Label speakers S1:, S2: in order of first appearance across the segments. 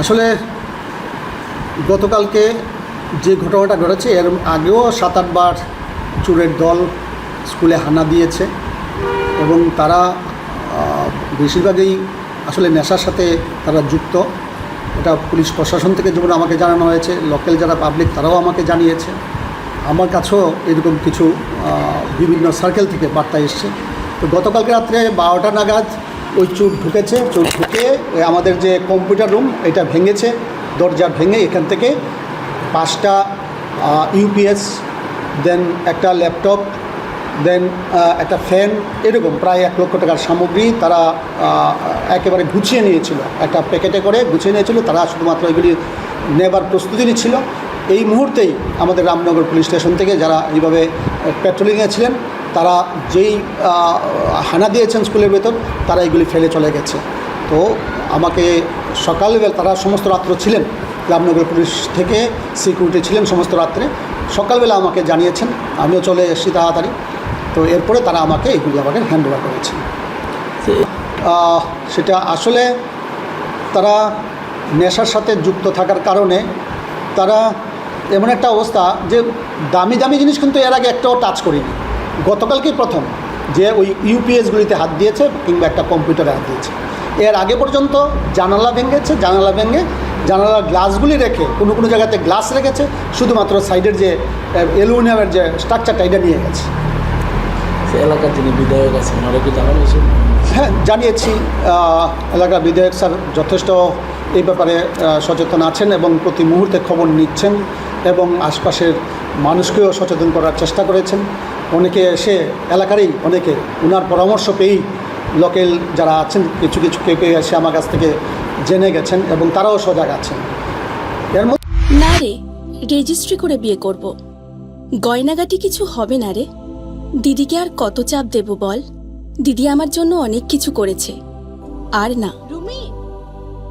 S1: আসলে গতকালকে যে ঘটনাটা ঘটেছে, এর আগেও সাত আটবার চোরের দল স্কুলে হানা দিয়েছে এবং তারা বেশিরভাগই আসলে নেশার সাথে তারা যুক্ত। এটা পুলিশ প্রশাসন থেকে যেমন আমাকে জানানো হয়েছে, লোকাল যারা পাবলিক তারাও আমাকে জানিয়েছে। আমার কাছেও এরকম কিছু বিভিন্ন সার্কেল থেকে বার্তা এসছে। তো গতকালকে রাত্রে বারোটা নাগাদ ওই চোর ঢুকেছে চোর ঢুকে আমাদের যে কম্পিউটার রুম এটা ভেঙেছে, দরজা ভেঙে এখান থেকে পাঁচটা ইউপিএস দেন একটা ল্যাপটপ দেন একটা ফ্যান এরকম প্রায় এক লক্ষ টাকার সামগ্রী তারা একেবারে গুছিয়ে নিয়েছিল। একটা প্যাকেটে করে গুছিয়ে নিয়েছিল, তারা শুধুমাত্র এগুলি নেবার প্রস্তুতি নিচ্ছিল এই মুহূর্তেই আমাদের রামনগর পুলিশ স্টেশন থেকে যারা এইভাবে পেট্রোলিংয়ে ছিলেন তারা যেই হানা দিয়েছেন স্কুলের ভেতর, তারা এগুলি ফেলে চলে গেছে। তো আমাকে সকালবেলা তারা সমস্ত রাত্র ছিলেন, রামনগর পুলিশ থেকে সিকিউরিটি ছিলেন সমস্ত রাত্রে। সকালবেলা আমাকে জানিয়েছেন, আমিও চলে এসেছি তাড়াতাড়ি। তো এরপরে তারা আমাকে এগুলি আমাকে হ্যান্ড ওভার করেছে সেটা আসলে তারা নেশার সাথে যুক্ত থাকার কারণে তারা এমন একটা অবস্থা যে দামি দামি জিনিস কিন্তু এর আগে একটাও টাচ করিনি। গতকালকেই প্রথম যে ওই ইউপিএসগুলিতে হাত দিয়েছে কিংবা একটা কম্পিউটারে হাত দিয়েছে। এর আগে পর্যন্ত জানালা ভেঙেছে জানালা ভেঙে জানালার গ্লাসগুলি রেখে কোনো কোনো জায়গাতে গ্লাস রেখেছে শুধুমাত্র সাইডের যে অ্যালুমিনিয়ামের যে স্ট্রাকচারটা এটা নিয়ে গেছে।
S2: এলাকার যিনি বিধায়ক আছেন ওনারা কি জানানো
S1: হ্যাঁ জানিয়েছি এলাকার বিধায়ক স্যার যথেষ্ট এই ব্যাপারে সচেতন আছেন এবং প্রতি মুহূর্তে খবর নিচ্ছেন এবং আশপাশের মানুষকেও সচেতন করার চেষ্টা করেছেন। অনেকে এসে এলাকারই অনেকে ওনার পরামর্শ পেয়েই লোকেল যারা আছেন কিছু কিছু কেউ কেউ এসে আমার কাছ থেকে জেনে গেছেন এবং তারাও সজাগ আছেন। এর মধ্যে
S3: না রে রেজিস্ট্রি করে বিয়ে করব। গয়নাগাটি কিছু হবে না রে। দিদিকে আর কত চাপ দেব বল? দিদি আমার জন্য অনেক কিছু করেছে। আর না।
S4: রুমি!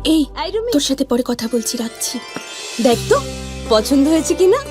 S3: এই তোর সাথে পরে কথা বলছি রাখছি।
S4: দেখ তো পছন্দ হয়েছে কিনা?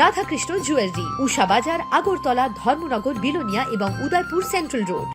S5: রাধাকৃষ্ণ জুয়েলারি উষা বাজার আগরতলা ধর্মনগর বিলোনিয়া এবং উদয়পুর সেন্ট্রাল রোড।